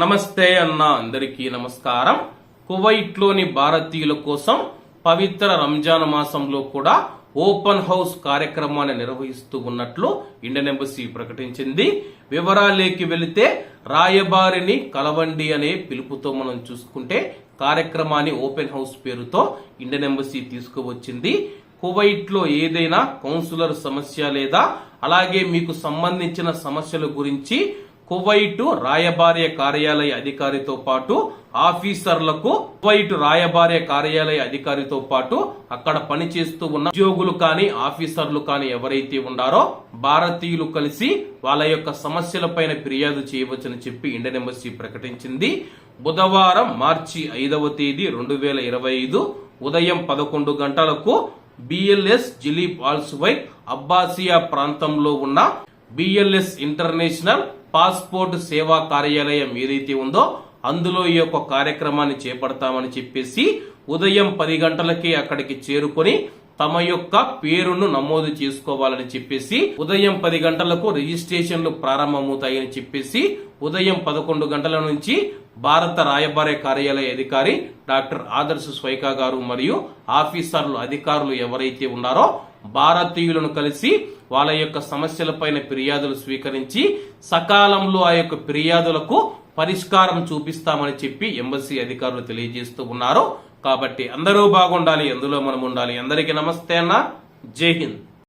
నమస్తే అన్న అందరికీ నమస్కారం. కువైట్లోని భారతీయుల కోసం పవిత్ర రంజాన్ మాసంలో కూడా ఓపెన్ హౌస్ కార్యక్రమాన్ని నిర్వహిస్తూ ఉన్నట్లు ఇండియన్ ఎంబసీ ప్రకటించింది. వివరాలేకి వెళితే రాయబారిని కలవండి అనే పిలుపుతో మనం చూసుకుంటే కార్యక్రమాన్ని ఓపెన్ హౌస్ పేరుతో ఇండియన్ ఎంబసీ తీసుకువచ్చింది. కువైట్లో ఏదైనా కౌన్సిలర్ సమస్య లేదా అలాగే మీకు సంబంధించిన సమస్యల గురించి కువైటు రాయబార్య కార్యాలయ అధికారితో పాటు ఆఫీసర్లకు కువైట్ రాయబార్య కార్యాలయ అధికారితో పాటు అక్కడ పనిచేస్తూ ఉన్న ఉద్యోగులు కానీ ఆఫీసర్లు కానీ ఎవరైతే ఉన్నారో భారతీయులు కలిసి వాళ్ళ యొక్క సమస్యలపైన ఫిర్యాదు చేయవచ్చని చెప్పి ఇండియన్ ఎంబసీ ప్రకటించింది. బుధవారం మార్చి ఐదవ తేదీ రెండు వేల ఇరవై ఐదు ఉదయం పదకొండు గంటలకు బిఎల్ఎస్ జిలీప్ ఆల్స్వైట్ అబ్బాసియా ప్రాంతంలో ఉన్న బిఎల్ఎస్ ఇంటర్నేషనల్ పాస్పోర్ట్ సేవా కార్యాలయం ఏదైతే ఉందో అందులో ఈ యొక్క కార్యక్రమాన్ని చేపడతామని చెప్పేసి ఉదయం పది గంటలకే అక్కడికి చేరుకొని తమ యొక్క పేరును నమోదు చేసుకోవాలని చెప్పేసి ఉదయం పది గంటలకు రిజిస్ట్రేషన్లు ప్రారంభమవుతాయని చెప్పేసి ఉదయం పదకొండు గంటల నుంచి భారత రాయబారి కార్యాలయ అధికారి డాక్టర్ ఆదర్శ స్వైకా గారు మరియు ఆఫీసర్లు అధికారులు ఎవరైతే ఉన్నారో భారతీయులను కలిసి వాళ్ళ యొక్క సమస్యలపైన ఫిర్యాదులు స్వీకరించి సకాలంలో ఆ యొక్క ఫిర్యాదులకు పరిష్కారం చూపిస్తామని చెప్పి ఎంబసీ అధికారులు తెలియజేస్తూ ఉన్నారు. కాబట్టి అందరూ బాగుండాలి ఎందులో మనం ఉండాలి. అందరికీ నమస్తే అన్న. జై హింద్.